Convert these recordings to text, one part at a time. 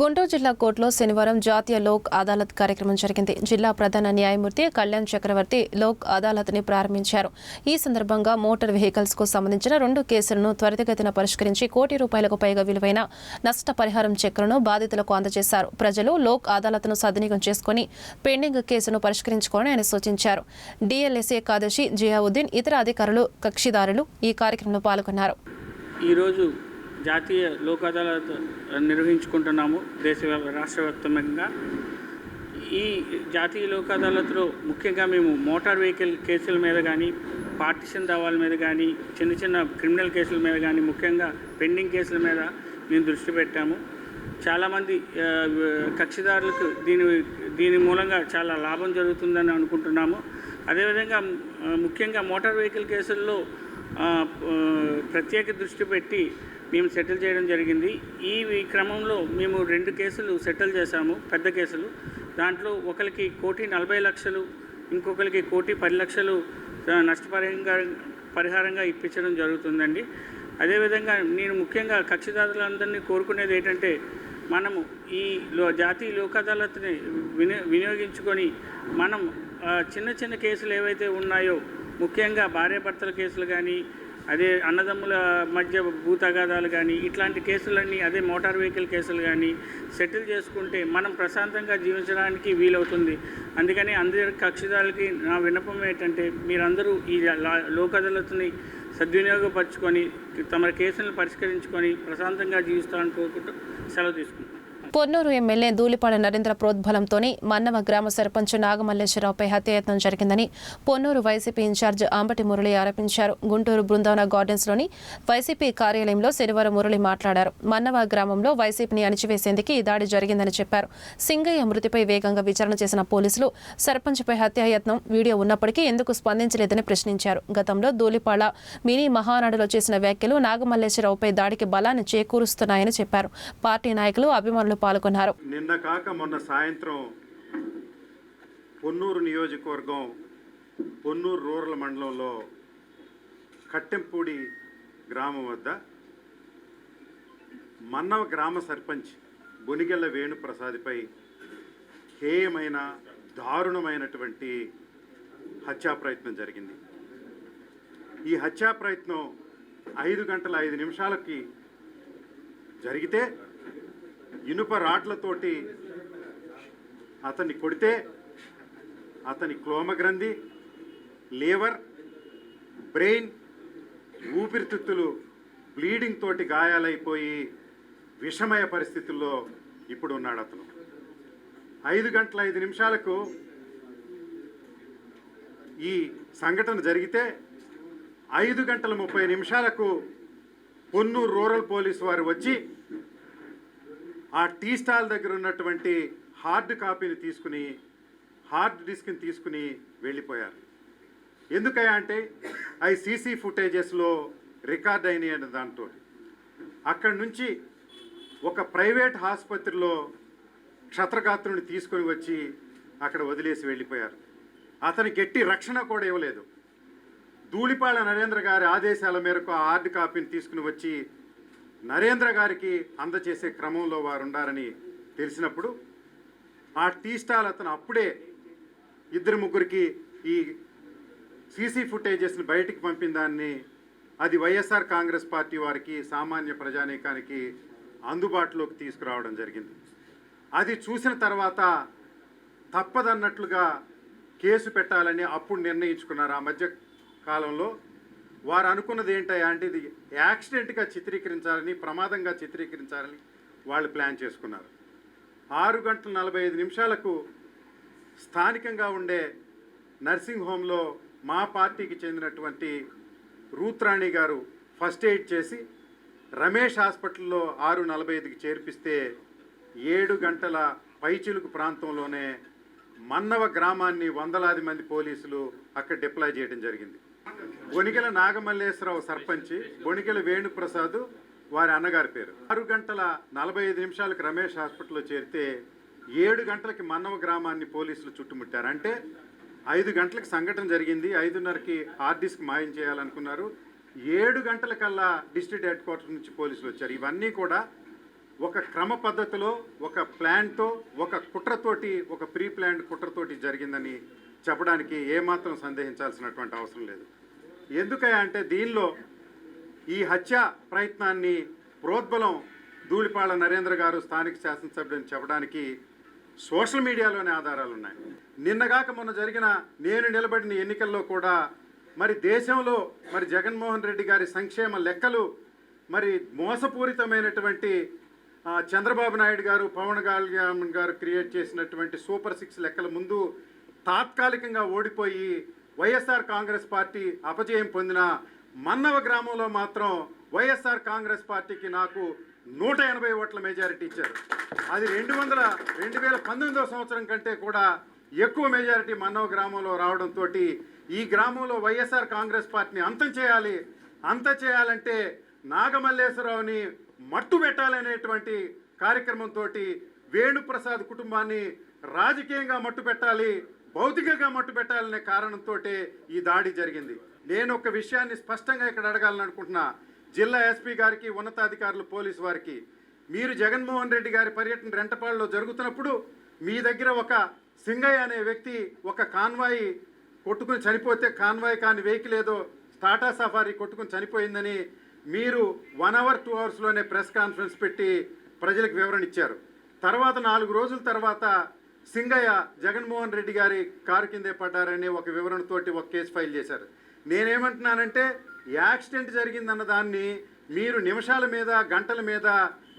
గుంటూరు జిల్లా కోర్టులో శనివారం జాతీయ లోక్ అదాలత్ కార్యక్రమం జరిగింది. జిల్లా ప్రధాన న్యాయమూర్తి కళ్యాణ్ చక్రవర్తి లోక్ అదాలత్ని ప్రారంభించారు. ఈ సందర్భంగా మోటార్ వెహికల్స్కు సంబంధించిన రెండు కేసులను త్వరితగతిన పరిష్కరించి కోటి రూపాయలకు పైగా విలువైన నష్టపరిహారం చెక్కులను బాధితులకు అందజేశారు. ప్రజలు లోక్ అదాలత్ను సద్వినియోగం చేసుకుని పెండింగ్ కేసును పరిష్కరించుకోవాలని ఆయన సూచించారు. డిఎల్ఎస్ఏ ఏకాదశి జియావుద్దీన్ ఇతర అధికారులు కక్షిదారులు ఈ కార్యక్రమంలో పాల్గొన్నారు. ఈరోజు జాతీయ లోక్ అదాలత్ నిర్వహించుకుంటున్నాము దేశ రాష్ట్రవ్యాప్తంగా. ఈ జాతీయ లోక్ అదాలత్లో ముఖ్యంగా మేము మోటార్ వెహికల్ కేసుల మీద కానీ పార్టీషన్ దావాల మీద కానీ చిన్న చిన్న క్రిమినల్ కేసుల మీద కానీ ముఖ్యంగా పెండింగ్ కేసుల మీద మేము దృష్టి పెట్టాము. చాలామంది కక్షిదారులకు దీని దీని మూలంగా చాలా లాభం జరుగుతుందని అనుకుంటున్నాము. అదేవిధంగా ముఖ్యంగా మోటార్ వెహికల్ కేసుల్లో ప్రత్యేక దృష్టి పెట్టి మేము సెటిల్ చేయడం జరిగింది. ఈ క్రమంలో మేము రెండు కేసులు సెటిల్ చేశాము పెద్ద కేసులు. దాంట్లో ఒకరికి కోటి నలభై లక్షలు ఇంకొకరికి కోటి పది లక్షలు నష్టపరిహారంగా పరిహారంగా ఇప్పించడం జరుగుతుందండి. అదేవిధంగా నేను ముఖ్యంగా కక్షిదారులందరినీ కోరుకునేది ఏంటంటే మనము ఈ లో జాతీయ లోక్ అదాలత్ని విని వినియోగించుకొని మనం చిన్న చిన్న కేసులు ఏవైతే ఉన్నాయో ముఖ్యంగా భార్యాభర్తల కేసులు కానీ అదే అన్నదమ్ముల మధ్య భూతగాదాలు కానీ ఇట్లాంటి కేసులన్నీ అదే మోటార్ వెహికల్ కేసులు కానీ సెటిల్ చేసుకుంటే మనం ప్రశాంతంగా జీవించడానికి వీలవుతుంది. అందుకని అందరి కక్షిదారులకి నా విన్నపం ఏంటంటే మీరందరూ ఈ లా- లోక్ అదాలత్ని సద్వినియోగపరచుకొని తమ కేసులను పరిష్కరించుకొని ప్రశాంతంగా జీవిస్తారని కోరుకుంటూ సెలవు తీసుకుంటాం పొన్నూరు ఎమ్మెల్యే ధూళిపాడ నరేంద్ర ప్రోద్బలంతోనే మన్నవ గ్రామ సర్పంచ్ నాగమల్లేశ్వరరావుపై హత్యాయత్నం జరిగిందని పొన్నూరు వైసీపీ ఇన్ఛార్జ్ అంబటి మురళి ఆరోపించారు. గుంటూరు బృందావన గార్డెన్స్లోని వైసీపీ కార్యాలయంలో శనివారం మురళి మాట్లాడారు. మన్నవ గ్రామంలో వైసీపీని అణిచివేసేందుకు ఈ దాడి జరిగిందని చెప్పారు. సింగయ్య మృతిపై వేగంగా విచారణ చేసిన పోలీసులు సర్పంచ్పై హత్యాయత్నం వీడియో ఉన్నప్పటికీ ఎందుకు స్పందించలేదని ప్రశ్నించారు. గతంలో ధూళిపాడ మినీ మహానాడులో చేసిన వ్యాఖ్యలు నాగమల్లేశ్వరరావుపై దాడికి బలాన్ని చేకూరుస్తున్నాయని చెప్పారు. పార్టీ నాయకులు అభిమానులు పాల్గొన్నారు. నిన్న కాక మొన్న సాయంత్రం పొన్నూరు నియోజకవర్గం పొన్నూరు రూరల్ మండలంలో కట్టెంపూడి గ్రామం వద్ద మన్నవ గ్రామ సర్పంచ్ బొనిగెల్ల వేణుప్రసాద్పై హేయమైన దారుణమైనటువంటి హత్యా ప్రయత్నం జరిగింది. ఈ హత్యా ప్రయత్నం ఐదు గంటల ఐదు నిమిషాలకి జరిగితే ఇనుప రాట్లతోటి అతన్ని కొడితే అతని క్లోమగ్రంథి లేవర్ బ్రెయిన్ ఊపిరితిత్తులు బ్లీడింగ్ తోటి గాయాలైపోయి విషమయ పరిస్థితుల్లో ఇప్పుడు ఉన్నాడు అతను. ఐదు గంటల ఐదు నిమిషాలకు ఈ సంఘటన జరిగితే ఐదు గంటల ముప్పై నిమిషాలకు పొన్నూరు రూరల్ పోలీసు వారు వచ్చి ఆ టీ స్టాల్ దగ్గర ఉన్నటువంటి హార్డ్ కాపీని తీసుకుని హార్డ్ డిస్క్ని తీసుకుని వెళ్ళిపోయారు. ఎందుకయ్యా అంటే అవి సీసీ ఫుటేజెస్లో రికార్డ్ అయినాయి అనే దాంతో. అక్కడి నుంచి ఒక ప్రైవేట్ ఆసుపత్రిలో క్షత్రగాత్రుని తీసుకొని వచ్చి అక్కడ వదిలేసి వెళ్ళిపోయారు. అతనికి గట్టి రక్షణ కూడా ఇవ్వలేదు. ధూళిపాళ నరేంద్ర గారి ఆదేశాల మేరకు ఆ హార్డ్ కాపీని తీసుకుని వచ్చి నరేంద్ర గారికి అందచేసే క్రమంలో వారు ఉండారని తెలిసినప్పుడు ఆ టీ స్టాల్ అతను అప్పుడే ఇద్దరు ముగ్గురికి ఈ సీసీ ఫుటేజెస్ని బయటికి పంపిన దాన్ని అది వైఎస్ఆర్ కాంగ్రెస్ పార్టీ వారికి సామాన్య ప్రజానీకానికి అందుబాటులోకి తీసుకురావడం జరిగింది. అది చూసిన తర్వాత తప్పదన్నట్లుగా కేసు పెట్టాలని అప్పుడు నిర్ణయించుకున్నారు. ఆ మధ్య కాలంలో వారు అనుకున్నది ఏంటయ్యా అంటే ఇది యాక్సిడెంట్గా చిత్రీకరించాలని ప్రమాదంగా చిత్రీకరించాలని వాళ్ళు ప్లాన్ చేసుకున్నారు. ఆరు గంటల నలభై ఐదు నిమిషాలకు స్థానికంగా ఉండే నర్సింగ్ హోమ్లో మా పార్టీకి చెందినటువంటి రూత్రాణి గారు ఫస్ట్ ఎయిడ్ చేసి రమేష్ హాస్పిటల్లో ఆరు నలభై ఐదుకి చేర్పిస్తే ఏడు గంటల పైచిలుకు ప్రాంతంలోనే మన్నవ గ్రామాన్ని వందలాది మంది పోలీసులు అక్కడ డిప్లాయ్ చేయడం జరిగింది. బొనికెల నాగమల్లేశ్వరరావు సర్పంచి బొనికెల వేణుప్రసాద్ వారి అన్నగారి పేరు. ఆరు గంటల నలభై ఐదు నిమిషాలకు రమేష్ హాస్పిటల్లో చేరితే ఏడు గంటలకి మన్నవ గ్రామాన్ని పోలీసులు చుట్టుముట్టారు. అంటే ఐదు గంటలకు సంఘటన జరిగింది. ఐదున్నరకి ఆర్డీస్కి డిస్క్ మాయం చేయాలనుకున్నారు. ఏడు గంటలకల్లా డిస్ట్రిక్ట్ హెడ్ క్వార్టర్ నుంచి పోలీసులు వచ్చారు. ఇవన్నీ కూడా ఒక క్రమ పద్ధతిలో ఒక ప్లాన్తో ఒక కుట్రతోటి ఒక ప్రీ ప్లాన్డ్ కుట్రతోటి జరిగిందని చెప్పడానికి ఏమాత్రం సందేహించాల్సినటువంటి అవసరం లేదు. ఎందుకయ్యా అంటే దీనిలో ఈ హత్య ప్రయత్నాన్ని ప్రోద్బలం ధూళిపాళ నరేంద్ర గారు స్థానిక శాసనసభ్యుని చెప్పడానికి సోషల్ మీడియాలోనే ఆధారాలు ఉన్నాయి. నిన్నగాక మొన్న జరిగిన నేను నిలబడిన ఎన్నికల్లో కూడా మరి దేశంలో మరి జగన్మోహన్ రెడ్డి గారి సంక్షేమ లెక్కలు మరి మోసపూరితమైనటువంటి చంద్రబాబు నాయుడు గారు పవన్ కళ్యాణ్ గారు క్రియేట్ చేసినటువంటి సూపర్ సిక్స్ లెక్కల ముందు తాత్కాలికంగా ఓడిపోయి వైఎస్ఆర్ కాంగ్రెస్ పార్టీ అపజయం పొందిన మన్నవ గ్రామంలో మాత్రం వైఎస్ఆర్ కాంగ్రెస్ పార్టీకి నాకు నూట ఎనభై ఓట్ల మెజారిటీ ఇచ్చారు. అది రెండు వందల రెండు వేల పంతొమ్మిదవ సంవత్సరం కంటే కూడా ఎక్కువ మెజారిటీ మన్నవ గ్రామంలో రావడంతో ఈ గ్రామంలో వైఎస్ఆర్ కాంగ్రెస్ పార్టీని అంతం చేయాలి అంత చేయాలంటే నాగమల్లేశ్వరరావుని మట్టు పెట్టాలనేటువంటి కార్యక్రమంతో వేణుప్రసాద్ కుటుంబాన్ని రాజకీయంగా మట్టు పెట్టాలి భౌతికంగా మట్టు పెట్టాలనే కారణంతో ఈ దాడి జరిగింది. నేను ఒక విషయాన్ని స్పష్టంగా ఇక్కడ అడగాలని అనుకుంటున్నా. జిల్లా ఎస్పీ గారికి ఉన్నతాధికారులు పోలీసు వారికి మీరు జగన్మోహన్ రెడ్డి గారి పర్యటన రెంటపాడులో జరుగుతున్నప్పుడు మీ దగ్గర ఒక సింగయ్య అనే వ్యక్తి ఒక కాన్వాయి కొట్టుకుని చనిపోతే కాన్వాయ్ కాని వెహికల్ ఏదో టాటా సఫారీ కొట్టుకుని చనిపోయిందని మీరు వన్ అవర్ టూ అవర్స్లోనే ప్రెస్ కాన్ఫరెన్స్ పెట్టి ప్రజలకు వివరణ ఇచ్చారు. తర్వాత నాలుగు రోజుల తర్వాత సింగయ్య జగన్మోహన్ రెడ్డి గారి కారు కిందే పడ్డారని ఒక వివరణతోటి ఒక కేసు ఫైల్ చేశారు. నేనేమంటున్నానంటే యాక్సిడెంట్ జరిగిందన్న దాన్ని మీరు నిమిషాల మీద గంటల మీద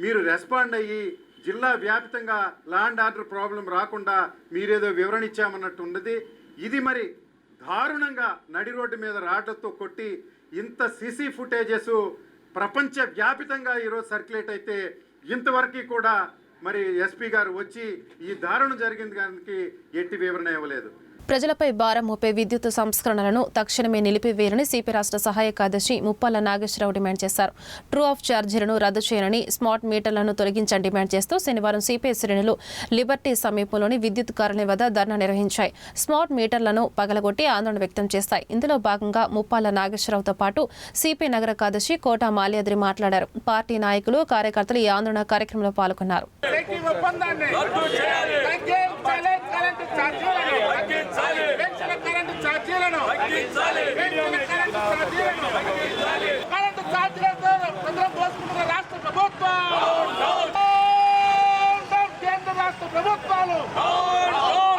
మీరు రెస్పాండ్ అయ్యి జిల్లా వ్యాప్తంగా ల్యాండ్ ఆర్డర్ ప్రాబ్లం రాకుండా మీరేదో వివరణ ఇచ్చామన్నట్టు ఉన్నది. ఇది మరి దారుణంగా నడి రోడ్డు మీద రాడ్లతో కొట్టి ఇంత సీసీ ఫుటేజెస్ ప్రపంచ వ్యాపితంగా ఈరోజు సర్క్యులేట్ అయితే ఇంతవరకు కూడా మరి ఎస్పీ గారు వచ్చి ఈ దారుణం జరిగింది దానికి ఎట్టి వివరణ ఇవ్వలేదు. ప్రజలపై భారం మోపే విద్యుత్ సంస్కరణలను తక్షణమే నిలిపివేయాలని సిపి రాష్ట్ర సహాయ కార్యదర్శి ముప్పాల నాగేశ్వరరావు డిమాండ్ చేశారు. ట్రూ ఆఫ్ ఛార్జీలను రద్దు చేయాలని స్మార్ట్ మీటర్లను తొలగించని డిమాండ్ చేస్తూ శనివారం సిపిఐ శ్రేణులు లిబర్టీ సమీపంలోని విద్యుత్ కార్యాలయం వద్ద ధర్నా నిర్వహించాయి. స్మార్ట్ మీటర్లను పగలగొట్టి ఆందోళన వ్యక్తం చేస్తాయి. ఇందులో భాగంగా ముప్పాల నాగేశ్వరరావుతో పాటు సిపి నగర కార్యదర్శి కోట మాల్యాద్రి మాట్లాడారు. పార్టీ నాయకులు కార్యకర్తలు ఈ ఆందోళన కార్యక్రమంలో పాల్గొన్నారు శక్తి ఒప్పందాన్ని తగ్గించాలి కరెంటు ఛార్జీలను పెంచిన కరెంటు ఛార్జీలను పెంచిన కరెంటు ఛార్జీలను కరెంటు ఛార్జీలతో చంద్రం పోసుకుంటున్న రాష్ట్ర ప్రభుత్వం కేంద్ర రాష్ట్ర ప్రభుత్వాలు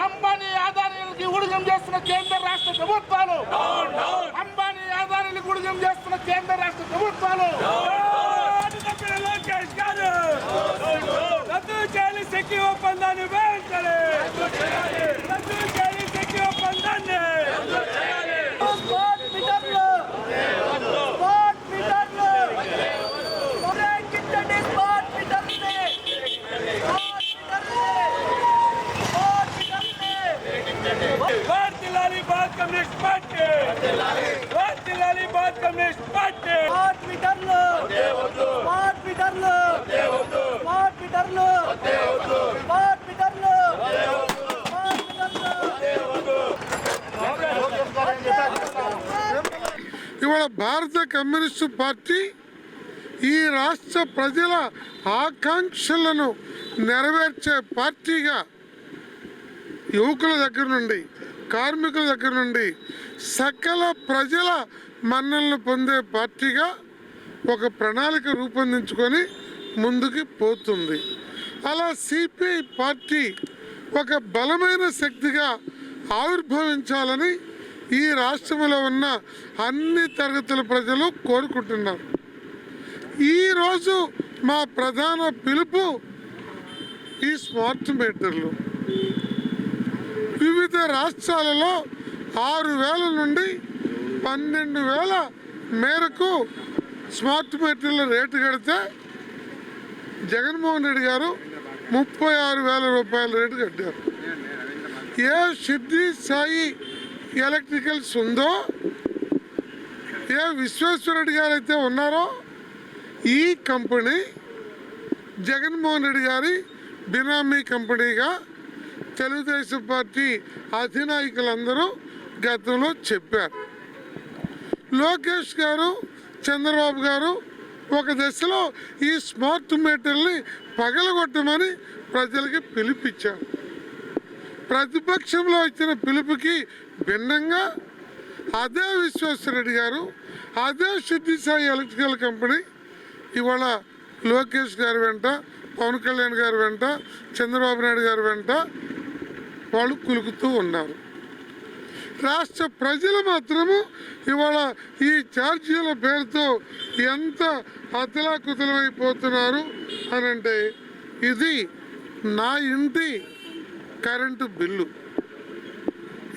అంబానీ ఆదాయాలకి ఊడిగం చేస్తున్న కేంద్ర రాష్ట్ర ప్రభుత్వాలు అంబానీ ఆదాయాలకు ఊడిగం చేస్తున్న కేంద్ర రాష్ట్ర ప్రభుత్వాలు లోకేష్ గారు రద్దు చేయాలి శక్తి ఒప్పందాన్ని వెంటనే రద్దు చేయాలి శక్తి ఒప్పందాన్ని స్మార్ట్ మీటర్లు స్మార్ట్ మీటర్లు ఉపయోగించండి స్మార్ట్ మీటర్లని స్మార్ట్ మీటర్లని స్మార్ట్ మీటర్లని వర్తిల్లాలి భారత కమ్యూనిస్ట్ పార్టీ వర్తిల్లాలి భారత కమ్యూనిస్ట్ పార్టీ స్మార్ట్ మీటర్లు స్మార్ట్ మీటర్లు స్మార్ట్ మీటర్లు స్మార్ట్ మీటర్లు స్మార్ట్ మీటర్లు ఇవాళ భారత కమ్యూనిస్టు పార్టీ ఈ రాష్ట్ర ప్రజల ఆకాంక్షలను నెరవేర్చే పార్టీగా యువకుల దగ్గర నుండి కార్మికుల దగ్గర నుండి సకల ప్రజల మన్నలను పొందే పార్టీగా ఒక ప్రణాళిక రూపొందించుకొని ముందుకు పోతుంది. అలా సిపిఐ పార్టీ ఒక బలమైన శక్తిగా ఆవిర్భవించాలని ఈ రాష్ట్రంలో ఉన్న అన్ని తరగతుల ప్రజలు కోరుకుంటున్నారు ఈరోజు మా ప్రధాన పిలుపు ఈ స్మార్ట్ మీటర్లు. వివిధ రాష్ట్రాలలో ఆరు వేల నుండి పన్నెండు వేల మేరకు స్మార్ట్ మీటర్ల రేటు కడితే జగన్మోహన్ రెడ్డి గారు ముప్పై ఆరు వేల రూపాయల రేటు కట్టారు. ఏ సిద్ధి సాయి ఎలక్ట్రికల్స్ ఉందో ఏ విశ్వేశ్వరరెడ్డి గారు అయితే ఉన్నారో ఈ కంపెనీ జగన్మోహన్ రెడ్డి గారి బినామీ కంపెనీగా తెలుగుదేశం పార్టీ అధినాయకులందరూ గతంలో చెప్పారు. లోకేష్ గారు చంద్రబాబు గారు ఒక దశలో ఈ స్మార్ట్ మీటర్ని పగలగొట్టమని ప్రజలకి పిలిపించారు. ప్రతిపక్షంలో ఇచ్చిన పిలుపుకి భిన్నంగా అదే విశ్వేశ్వరరెడ్డి గారు అదే సిద్ధి సాయి ఎలక్ట్రికల్ కంపెనీ ఇవాళ లోకేష్ గారి వెంట పవన్ కళ్యాణ్ గారి వెంట చంద్రబాబు నాయుడు గారి వెంట వాళ్ళు కులుకుతూ ఉన్నారు. రాష్ట్ర ప్రజలు మాత్రము ఇవాళ ఈ ఛార్జీల పేరుతో ఎంత అతలాకుతలమైపోతున్నారు అని అంటే ఇది నా ఇంటి కరెంటు బిల్లు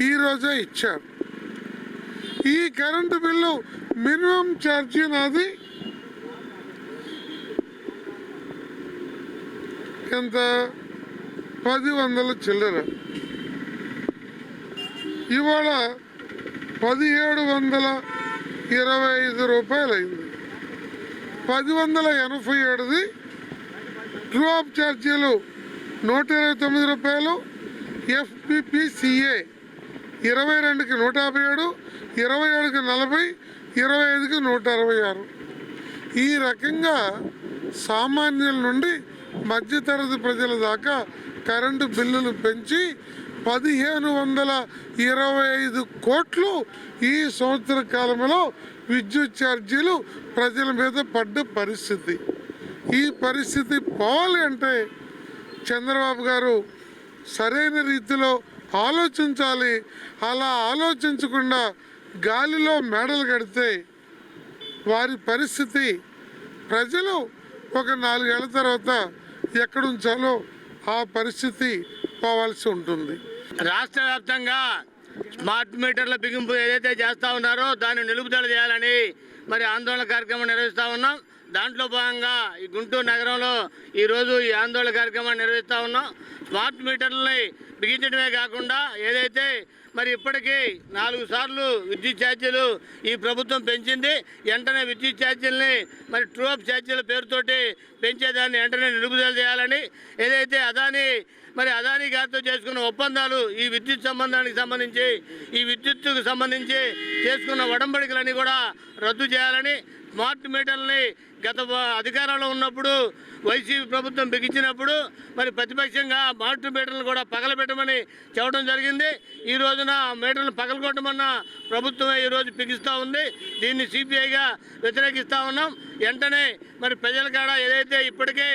ఈరోజే ఇచ్చారు. ఈ కరెంటు బిల్లు మినిమం ఛార్జీ నాది ఎంత? పది వందల చిల్లర. ఇవాళ పదిహేడు వందల ఇరవై ఐదు రూపాయలు అయింది పది వందల ఎనభై ఏడుది డ్రాప్ ఛార్జీలు నూట ఇరవై తొమ్మిది రూపాయలు ఎఫ్పిపిసిఏ ఇరవై రెండుకి నూట యాభై ఏడు ఇరవై ఏడుకి నలభై ఇరవై ఐదుకి నూట అరవై ఆరు. ఈ రకంగా సామాన్యుల నుండి మధ్యతరగతి ప్రజల దాకా కరెంటు బిల్లులు పెంచి పదిహేను వందల ఇరవై ఐదు కోట్లు ఈ సంవత్సర కాలంలో విద్యుత్ ఛార్జీలు ప్రజల మీద పడ్డ పరిస్థితి. ఈ పరిస్థితి పోవాలి అంటే చంద్రబాబు గారు సరైన రీతిలో ఆలోచించాలి. అలా ఆలోచించకుండా గాలిలో మేడలు కడితే వారి పరిస్థితి ప్రజలు ఒక నాలుగేళ్ళ తర్వాత ఎక్కడుంచాలో ఆ పరిస్థితి పోవాల్సి ఉంటుంది. రాష్ట్ర వ్యాప్తంగా స్మార్ట్ మీటర్ల బిగింపు ఏదైతే చేస్తా ఉన్నారో దాన్ని నిలుపుదల చేయాలని మరి ఆందోళన కార్యక్రమం నిర్వహిస్తా ఉన్నాం. దాంట్లో భాగంగా ఈ గుంటూరు నగరంలో ఈరోజు ఈ ఆందోళన కార్యక్రమాన్ని నిర్వహిస్తా ఉన్నాం. స్మార్ట్ మీటర్లని బిగించడమే కాకుండా ఏదైతే మరి ఇప్పటికీ నాలుగు సార్లు విద్యుత్ ఛార్జీలు ఈ ప్రభుత్వం పెంచింది వెంటనే విద్యుత్ ఛార్జీలని మరి ట్రూఅప్ ఛార్జీల పేరుతోటి పెంచేదాన్ని వెంటనే నిలుపుదల చేయాలని ఏదైతే అదాని మరి అదానీ గారితో చేసుకున్న ఒప్పందాలు ఈ విద్యుత్ సంబంధానికి సంబంధించి ఈ విద్యుత్తుకు సంబంధించి చేసుకున్న ఒడంబడికలన్నీ కూడా రద్దు చేయాలని స్మార్ట్ మీటర్ని గత అధికారంలో ఉన్నప్పుడు వైసీపీ ప్రభుత్వం బిగించినప్పుడు మరి ప్రతిపక్షంగా మాటు మీటర్లు కూడా పగలబెట్టమని చెప్పడం జరిగింది. ఈ రోజున ఆ పగలగొట్టమన్న ప్రభుత్వమే ఈరోజు బిగిస్తూ ఉంది. దీన్ని సిపిఐగా వ్యతిరేకిస్తూ ఉన్నాం. వెంటనే మరి ప్రజల కాడ ఏదైతే ఇప్పటికే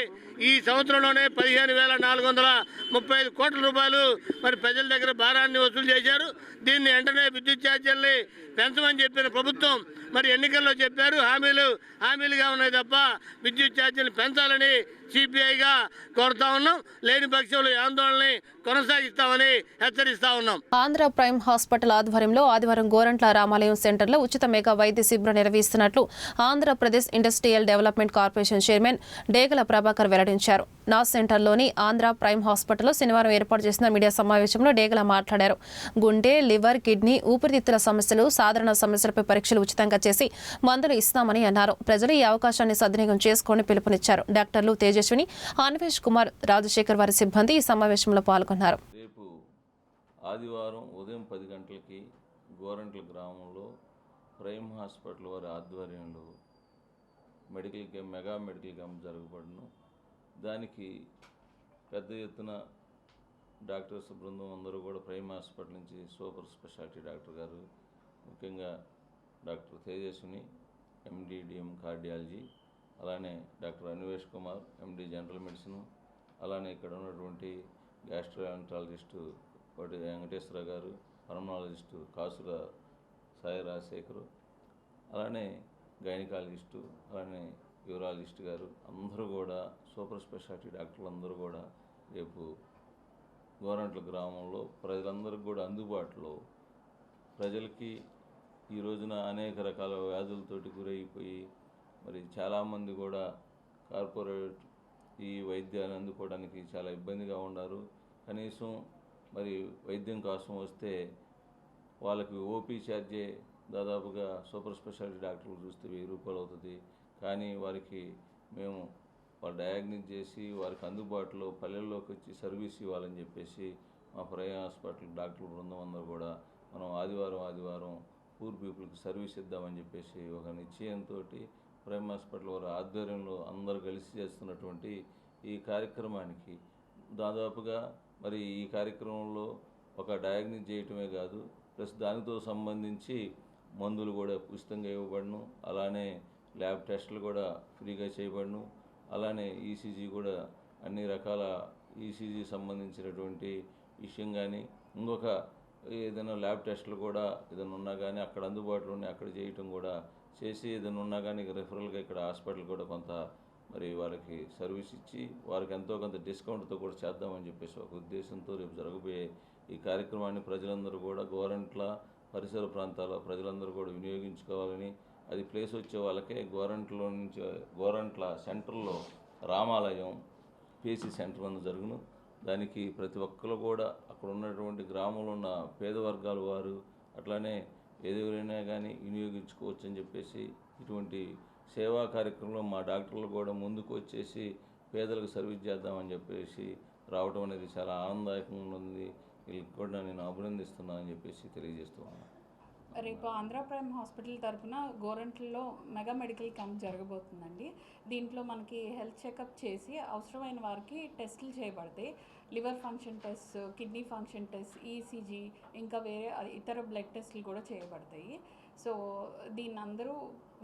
ఈ సంవత్సరంలోనే పదిహేను వేల నాలుగు వందల ముప్పై ఐదు కోట్ల రూపాయలు మరి ప్రజల దగ్గర భారాన్ని వసూలు చేశారు. దీన్ని వెంటనే విద్యుత్ ఛార్జీల్ని పెంచమని చెప్పిన ప్రభుత్వం మరి ఎన్నికల్లో చెప్పారు. హామీలు హామీలుగా ఉన్నాయి తప్ప విద్యుత్ ఛార్జీలు పెంచాలని సిపిఐగా కోరుతా ఉన్నాం. లేని పక్షంలో ఆందోళన ఆందోళనని కొనసాగిస్తామని హెచ్చరిస్తా ఉన్నాం. ఆంధ్ర ప్రైమ్ హాస్పిటల్ ఆధ్వర్యంలో ఆదివారం గోరంట్ల రామాలయం సెంటర్లో ఉచిత మెగా వైద్య శిబిరం నిర్వహిస్తున్నట్లు Andhra Pradesh industrial development corporation chairman Degala Prabhakar వెల్లడించారు. నాస్ సెంటర్లోని ఆంధ్ర ప్రైమ్ హాస్పిటల్లో శనివారం ఏర్పాటు చేసిన మీడియా సమావేశంలో డేగల మాట్లాడారు. గుండె లివర్ కిడ్నీ ఊపిరితిత్తుల సమస్యలు సాధారణ సమస్యలపై పరీక్షలు ఉచితంగా చేసి మందులు ఇస్తామని అన్నారు. ప్రజలు ఈ అవకాశాన్ని సద్వినియోగం చేసుకొని పిలుపునిచ్చారు. డాక్టర్లు తేజస్విని అన్వేష్ కుమార్ రాజశేఖర్ వారి సిబ్బంది ఈ సమావేశంలో పాల్గొన్నారు. రేపు ఆదివారం ఉదయం పది గంటలకి గోరంట్ల గ్రామంలో ప్రైమ్ హాస్పిటల్ వారి ఆధ్వర్యంలో medical camp mega medical camp జరగబడును. దానికి పెద్ద ఎత్తున డాక్టర్స్ బృందం అందరూ కూడా ప్రైమ్ హాస్పిటల్ నుంచి సూపర్ స్పెషాలిటీ డాక్టర్ గారు ముఖ్యంగా doctor Tejaswini MD DM cardiology అలానే doctor Anvesh Kumar MD general medicine అలానే ఇక్కడ ఉన్నటువంటి గ్యాస్ట్రోఎంట్రాలజిస్టు వాటి వెంకటేశ్వర గారు పర్మనాలజిస్టు కాసుల సాయి రాజశేఖరు అలానే గైనకాలజిస్టు అలానే యూరాలజిస్ట్ గారు. అందరూ కూడా సూపర్ స్పెషాలిటీ డాక్టర్లు అందరూ కూడా రేపు గోరంట్ల గ్రామంలో ప్రజలందరికీ కూడా అందుబాటులో ప్రజలకి ఈ రోజున అనేక రకాల వ్యాధులతోటి గురైపోయి మరి చాలామంది కూడా కార్పొరేట్ ఈ వైద్యాన్ని అందుకోవడానికి చాలా ఇబ్బందిగా ఉన్నారు. కనీసం మరి వైద్యం కోసం వస్తే వాళ్ళకి ఓపీ ఛార్జే దాదాపుగా సూపర్ స్పెషాలిటీ డాక్టర్లు చూస్తే వెయ్యి రూపాయలు అవుతుంది. కానీ వారికి మేము వాళ్ళు డయాగ్నిస్ చేసి వారికి అందుబాటులో పల్లెల్లోకి వచ్చి సర్వీస్ ఇవ్వాలని చెప్పేసి మా ప్రై హాస్పిటల్ డాక్టర్ బృందం అందరూ కూడా మనం ఆదివారం ఆదివారం పూర్ పీపుల్కి సర్వీస్ ఇద్దామని చెప్పేసి ఒక నిశ్చయంతో ప్రైమ్ హాస్పిటల్ వారి ఆధ్వర్యంలో అందరూ కలిసి చేస్తున్నటువంటి ఈ కార్యక్రమానికి దాదాపుగా మరి ఈ కార్యక్రమంలో ఒక డయాగ్నిస్ చేయటమే కాదు ప్లస్ దానితో సంబంధించి మందులు కూడా ఉచితంగా ఇవ్వబడను. అలానే ల్యాబ్ టెస్టులు కూడా ఫ్రీగా చేయబడను. అలానే ఈసీజీ కూడా అన్ని రకాల ఈసీజీ సంబంధించినటువంటి విషయం కానీ ఇంకొక ఏదైనా ల్యాబ్ టెస్టులు కూడా ఏదైనా ఉన్నా కానీ అక్కడ అందుబాటులో ఉన్నాయి అక్కడ చేయటం కూడా చేసి ఏదైనా ఉన్నా కానీ రెఫరల్గా ఇక్కడ హాస్పిటల్ కూడా కొంత మరి వారికి సర్వీస్ ఇచ్చి వారికి ఎంతో కొంత డిస్కౌంట్తో కూడా చేద్దామని చెప్పేసి ఒక ఉద్దేశంతో రేపు జరగబోయే ఈ కార్యక్రమాన్ని ప్రజలందరూ కూడా గవర్నమెంట్ల పరిసర ప్రాంతాల ప్రజలందరూ కూడా వినియోగించుకోవాలని అది ప్లేస్ వచ్చే వాళ్ళకే గోరంట్లో నుంచి గోరంట్ల సెంటర్లో రామాలయం పేసీ సెంటర్ అని జరుగును. దానికి ప్రతి ఒక్కరు కూడా అక్కడ ఉన్నటువంటి గ్రామంలో ఉన్న పేద వర్గాల వారు అట్లానే ఏదెవరైనా కానీ వినియోగించుకోవచ్చు అని చెప్పేసి ఇటువంటి సేవా కార్యక్రమంలో మా డాక్టర్లు కూడా ముందుకు వచ్చేసి పేదలకు సర్వీస్ చేద్దామని చెప్పేసి రావడం అనేది చాలా ఆనందదాయకంగా ఉంది వీళ్ళకి కూడా నేను అభినందిస్తున్నాను అని చెప్పేసి తెలియజేస్తున్నాను రేపు ఆంధ్ర ప్రైమ్ హాస్పిటల్ తరఫున గోరంట్లలో మెగా మెడికల్ క్యాంప్ జరగబోతుందండి. దీంట్లో మనకి హెల్త్ చెకప్ చేసి అవసరమైన వారికి టెస్టులు చేయబడతాయి. Liver function test kidney function test ECG ఇంకా వేరే ఇతర బ్లడ్ టెస్టులు కూడా చేయబడతాయి. సో దీన్ని అందరూ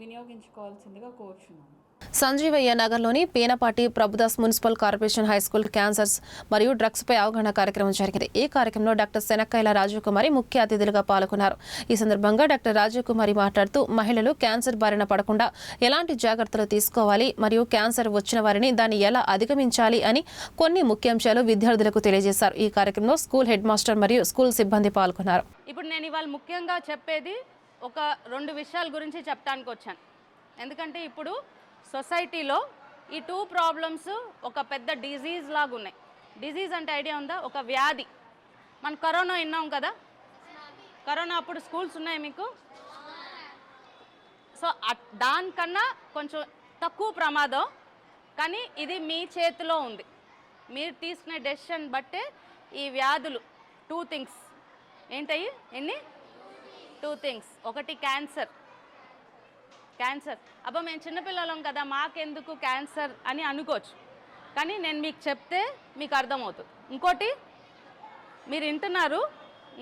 వినియోగించుకోవాల్సిందిగా కోరుచున్నాను సంజీవయ్య నగర్లోని Peenapati Prabhudas municipal corporation high school cancers మరియు డ్రగ్స్పై అవగాహన కార్యక్రమం జరిగింది. ఈ కార్యక్రమంలో డాక్టర్ శనక్కాయల రాజీవ్ కుమారి ముఖ్య అతిథులుగా పాల్గొన్నారు. ఈ సందర్భంగా డాక్టర్ రాజీవ్ కుమారి మాట్లాడుతూ మహిళలు క్యాన్సర్ బారిన పడకుండా ఎలాంటి జాగ్రత్తలు తీసుకోవాలి మరియు క్యాన్సర్ వచ్చిన వారిని దాన్ని ఎలా అధిగమించాలి అని కొన్ని ముఖ్యాంశాలు విద్యార్థులకు తెలియజేశారు. ఈ కార్యక్రమంలో స్కూల్ హెడ్ మాస్టర్ మరియు స్కూల్ సిబ్బంది పాల్గొన్నారు. ఇప్పుడు నేను ఇవాళ ముఖ్యంగా చెప్పేది ఒక రెండు విషయాల గురించి చెప్పడానికి వచ్చాను ఎందుకంటే ఇప్పుడు సొసైటీలో ఈ టూ ప్రాబ్లమ్స్ ఒక పెద్ద డిజీజ్ లాగా ఉన్నాయి డిజీజ్ అంటే ఐడియా ఉందా? ఒక వ్యాధి. మన కరోనా విన్నాం కదా? కరోనా అప్పుడు స్కూల్స్ ఉన్నాయి మీకు? సో అట్- దానికన్నా కొంచెం తక్కువ ప్రమాదం. కానీ ఇది మీ చేతిలో ఉంది. మీరు తీసుకునే డెసిషన్ బట్టే ఈ వ్యాధులు టూ థింగ్స్. ఏంటయ్యి? ఎన్ని? Two things. ఒకటి క్యాన్సర్. క్యాన్సర్. అబ్బా మేము చిన్నపిల్లలం కదా మాకెందుకు క్యాన్సర్ అని అనుకోవచ్చు. కానీ నేను మీకు చెప్తే మీకు అర్థమవుతుంది. ఇంకోటి మీరు వింటున్నారు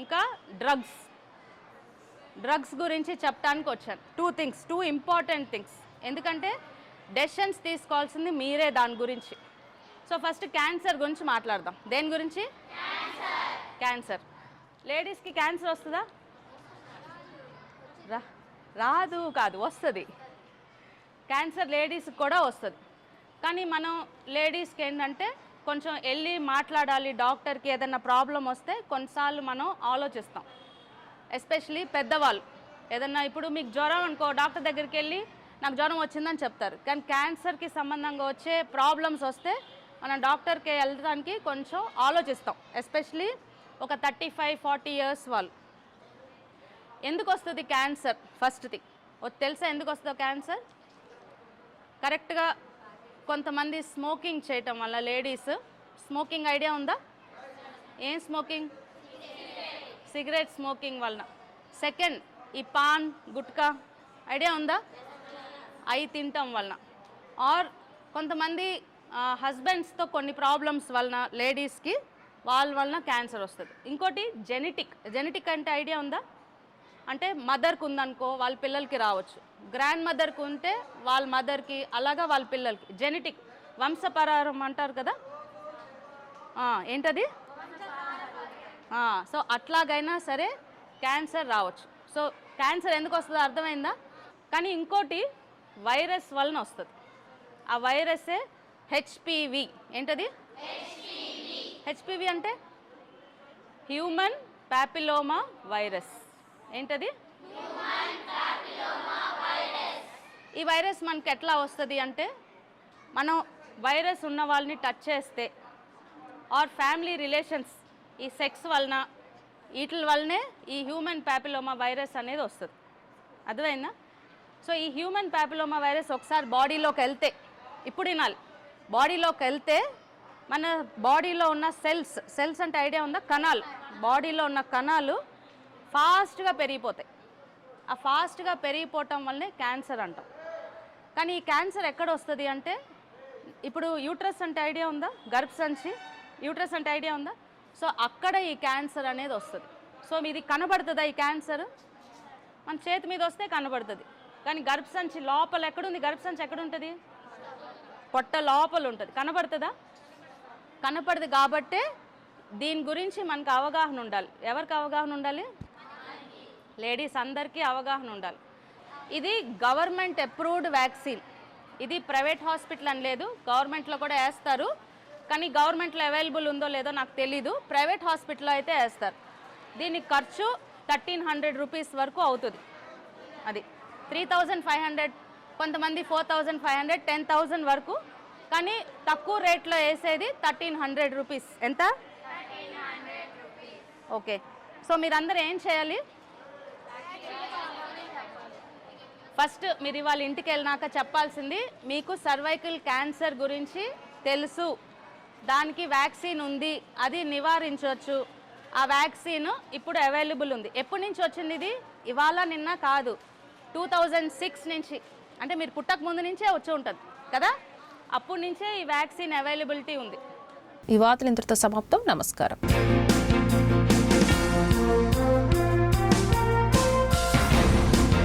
ఇంకా డ్రగ్స్ డ్రగ్స్ గురించి చెప్పడానికి వచ్చాను. Two things two important things ఎందుకంటే డెసిషన్స్ తీసుకోవాల్సింది మీరే దాని గురించి. సో ఫస్ట్ క్యాన్సర్ గురించి మాట్లాడదాం. దేని గురించి? క్యాన్సర్ లేడీస్కి క్యాన్సర్ వస్తుందా? రాదు కాదు వస్తుంది. క్యాన్సర్ లేడీస్కి కూడా వస్తుంది. కానీ మనం లేడీస్కి ఏంటంటే కొంచెం వెళ్ళి మాట్లాడాలి డాక్టర్కి ఏదైనా ప్రాబ్లం వస్తే కొన్నిసార్లు మనం ఆలోచిస్తాం. ఎస్పెషలీ పెద్దవాళ్ళు. ఏదన్నా ఇప్పుడు మీకు జ్వరం అనుకో డాక్టర్ దగ్గరికి వెళ్ళి నాకు జ్వరం వచ్చిందని చెప్తారు. కానీ క్యాన్సర్కి సంబంధంగా వచ్చే ప్రాబ్లమ్స్ వస్తే మనం డాక్టర్కి వెళ్ళడానికి కొంచెం ఆలోచిస్తాం. ఎస్పెషలీ ఒక థర్టీ ఫైవ్ ఫార్టీ ఇయర్స్ వాళ్ళు. ఎందుకు వస్తుంది క్యాన్సర్ ఫస్ట్ థింగ్ తెలుసా ఎందుకు వస్తుందో క్యాన్సర్ కరెక్ట్గా కొంతమంది స్మోకింగ్ చేయటం వల్ల లేడీస్ స్మోకింగ్ ఐడియా ఉందా? ఏం స్మోకింగ్ సిగరెట్ స్మోకింగ్ వలన. సెకండ్ ఈ పాన్ గుట్కా ఐడియా ఉందా? అవి తినటం వలన. ఆర్ కొంతమంది హస్బెండ్స్తో కొన్ని ప్రాబ్లమ్స్ వలన లేడీస్కి వాళ్ళ వలన క్యాన్సర్ వస్తుంది. ఇంకోటి జెనెటిక్ జెనెటిక్ అంటే ఐడియా ఉందా? అంటే మదర్కి ఉందనుకో వాళ్ళ పిల్లలకి రావచ్చు. గ్రాండ్ మదర్కి ఉంటే వాళ్ళ మదర్కి అలాగా వాళ్ళ పిల్లలకి. జెనెటిక్ వంశపరారం అంటారు కదా? ఏంటది? సో అట్లాగైనా సరే క్యాన్సర్ రావచ్చు. సో క్యాన్సర్ ఎందుకు వస్తుందో అర్థమైందా? కానీ ఇంకోటి వైరస్ వలన వస్తుంది. ఆ వైరస్సే హెచ్పివి ఏంటది? హెచ్పివి అంటే హ్యూమన్ ప్యాపిలోమా వైరస్ ఏంటది? ఈ వైరస్ మనకి ఎట్లా వస్తుంది అంటే మనం వైరస్ ఉన్న వాళ్ళని టచ్ చేస్తే ఆర్ ఫ్యామిలీ రిలేషన్స్ ఈ సెక్స్ వలన వీటి వల్లనే ఈ హ్యూమన్ ప్యాపిలోమా వైరస్ అనేది వస్తుంది. అర్థమైందా? సో ఈ హ్యూమన్ ప్యాపిలోమా వైరస్ ఒకసారి బాడీలోకి వెళ్తే ఇప్పుడు వినాలి. బాడీలోకి వెళ్తే మన బాడీలో ఉన్న సెల్స్ సెల్స్ అంటే ఐడియా ఉందా? కణాలు. బాడీలో ఉన్న కణాలు ఫాస్ట్గా పెరిగిపోతాయి. ఆ ఫాస్ట్గా పెరిగిపోవటం వల్లనే క్యాన్సర్ అంటాం. కానీ ఈ క్యాన్సర్ ఎక్కడ వస్తుంది అంటే ఇప్పుడు యూట్రస్ అంటే ఐడియా ఉందా? గర్భసంచి యూట్రస్ అంటే ఐడియా ఉందా? సో అక్కడ ఈ క్యాన్సర్ అనేది వస్తుంది. సో ఇది కనబడుతుందా ఈ క్యాన్సర్? మన చేతి మీద వస్తే కనబడుతుంది. కానీ గర్భసంచి లోపల ఎక్కడుంది? గర్భసంచి ఎక్కడ ఉంటుంది పొట్ట లోపల ఉంటుంది. కనబడుతుందా? కనపడదు కాబట్టే దీని గురించి మనకు అవగాహన ఉండాలి. ఎవరికి అవగాహన ఉండాలి? లేడీస్ అందరికీ అవగాహన ఉండాలి. ఇది గవర్నమెంట్ అప్రూవ్డ్ వ్యాక్సిన్. ఇది ప్రైవేట్ హాస్పిటల్ అని లేదు గవర్నమెంట్లో కూడా వేస్తారు. కానీ గవర్నమెంట్లో అవైలబుల్ ఉందో లేదో నాకు తెలీదు. ప్రైవేట్ హాస్పిటల్లో అయితే వేస్తారు. దీనికి ఖర్చు థర్టీన్ హండ్రెడ్ రూపీస్ వరకు అవుతుంది. అది త్రీ థౌజండ్ ఫైవ్ హండ్రెడ్ కొంతమంది four thousand five hundred ten thousand వరకు. కానీ తక్కువ రేట్లో వేసేది థర్టీన్ హండ్రెడ్ రూపీస్. ఎంత? ఓకే. సో మీరందరూ ఏం చేయాలి? ఫస్ట్ మీరు ఇవాళ ఇంటికి వెళ్ళినాక చెప్పాల్సింది మీకు సర్వైకల్ క్యాన్సర్ గురించి తెలుసు. దానికి వ్యాక్సిన్ ఉంది అది నివారించవచ్చు. ఆ వ్యాక్సిన్ ఇప్పుడు అవైలబుల్ ఉంది. ఎప్పటి నుంచి వచ్చింది ఇది? ఇవాళ నిన్న కాదు. టూ థౌజండ్ సిక్స్ నుంచి. అంటే మీరు పుట్టక ముందు నుంచే వచ్చి ఉంటుంది కదా? అప్పటి నుంచే ఈ వ్యాక్సిన్ అవైలబిలిటీ ఉంది. ఈ వార్తలు ఇంతటితో సమాప్తం. నమస్కారం.